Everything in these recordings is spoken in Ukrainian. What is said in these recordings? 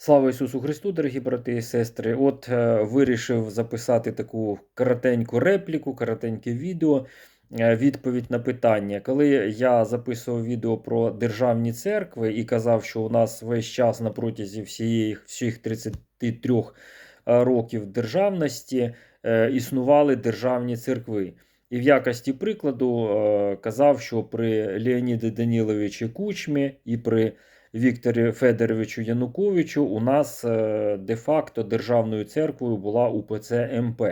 Слава Ісусу Христу, дорогі брати і сестри. От е, вирішив записати таку коротеньку репліку, коротеньке відео, е, відповідь на питання. Коли я записував відео про державні церкви і казав, що у нас весь час на протязі всієї, всіх 33 е, років державності е, існували державні церкви. І в якості прикладу е, казав, що при Леоніді Даніловичі Кучмі і при Вікторі Федоровичу Януковичу у нас е, де-факто державною церквою була УПЦ МП.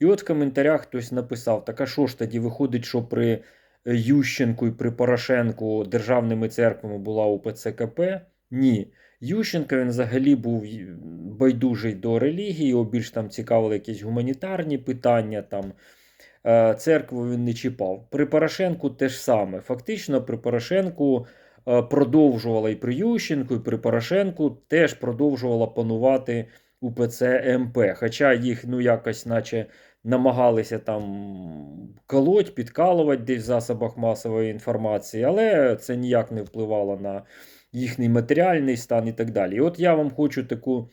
І от в коментарях хтось написав: так а що ж тоді виходить, що при Ющенку і при Порошенку державними церквами була УПЦ КП? Ні. Ющенко він взагалі був байдужий до релігії, його більш там цікавили якісь гуманітарні питання. там. Е, Церкву він не чіпав. При Порошенку те ж саме. Фактично, при Порошенку продовжувала і при Ющенку, і при Порошенку теж продовжувала панувати УПЦ МП. Хоча їх ну якось, наче намагалися там колоть, підкалувати десь в засобах масової інформації, але це ніяк не впливало на їхній матеріальний стан і так далі. І от я вам хочу таку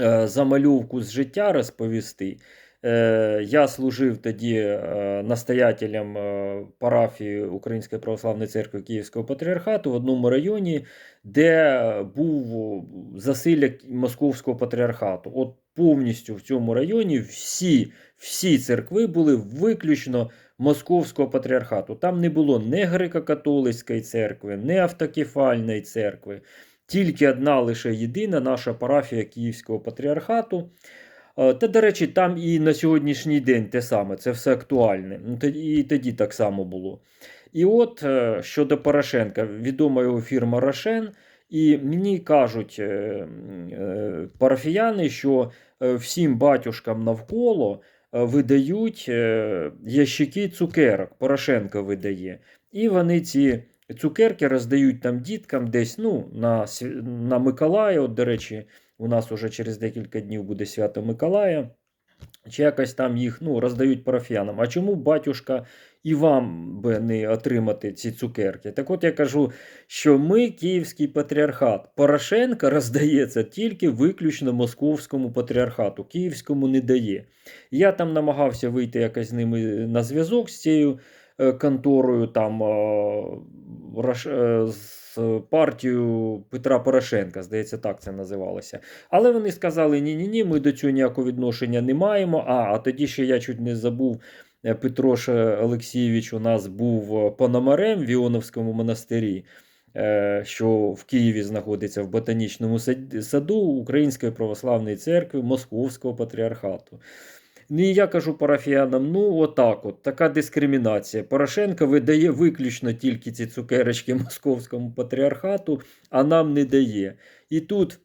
е, замальовку з життя розповісти. Е, Я служив тоді е, настоятелем е, парафії Української православної церкви Київського патріархату в одному районі, де був засилля Московського патріархату. От повністю в цьому районі всі, всі церкви були виключно Московського патріархату. Там не було ні греко-католицької церкви, ні автокефальної церкви. Тільки одна лише єдина наша парафія Київського патріархату. Е, Та, до речі, там і на сьогоднішній день те саме, це все актуальне. Ну, І тоді так само було. І от е, щодо Порошенка, відома його фірма Рошен. І мені кажуть е, парафіяни, що всім батюшкам навколо видають ящики цукерок. Порошенко видає. І вони ці цукерки роздають там діткам десь ну, на на Миколая. До речі, у нас уже через декілька днів буде свято Миколая. Чи якось там їх ну, роздають парафіянам. А чому батюшка і вам би не отримати ці цукерки? Так от я кажу, що ми, Київський патріархат, Порошенка роздається тільки виключно московському патріархату, Київському не дає. Я там намагався вийти якось з ними на зв'язок з цією е, конторою, там з партією Петра Порошенка, здається, так це називалося. Але вони сказали: ні-ні, ні ми до цього ніякого відношення не маємо. А, а тоді ще я чуть не забув. е, Петрош Олексійович у нас був пономарем в Іоновському монастирі, е, що в Києві знаходиться в ботанічному саду Української православної церкви Московського патріархату. Ну і я кажу парафіянам: ну, отак, от така дискримінація. Порошенко видає виключно тільки ці цукерочки московському патріархату, а нам не дає. І тут.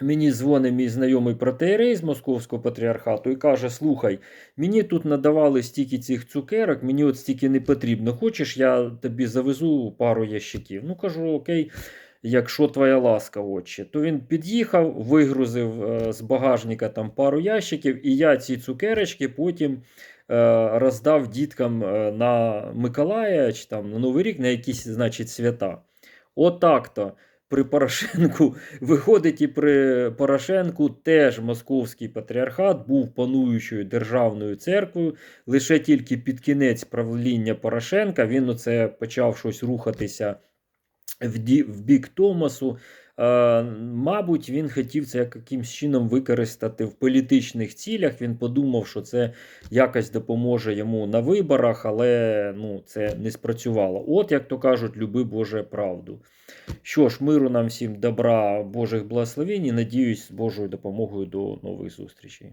Мені дзвонить мій знайомий протеєрей з Московського патріархату і каже: Слухай, мені тут надавали стільки цих цукерок, мені от стільки не потрібно. Хочеш, я тобі завезу пару ящиків. Ну, кажу, окей, якщо твоя ласка, отче. То він під'їхав, вигрузив е, з багажника там пару ящиків, і я ці цукерочки потім е, роздав діткам е, на Миколая чи там на Новий рік на якісь, значить, свята. Отак-то. При Порошенку виходить і при Порошенку теж московський патріархат був пануючою державною церквою. Лише тільки під кінець правління Порошенка він оце почав щось рухатися в, бік Томасу. Е, мабуть, він хотів це якимсь чином використати в політичних цілях. Він подумав, що це якось допоможе йому на виборах, але ну, це не спрацювало. От, як то кажуть, люби Боже правду. Що ж, миру нам всім добра, Божих благословень і надіюсь, з Божою допомогою до нових зустрічей.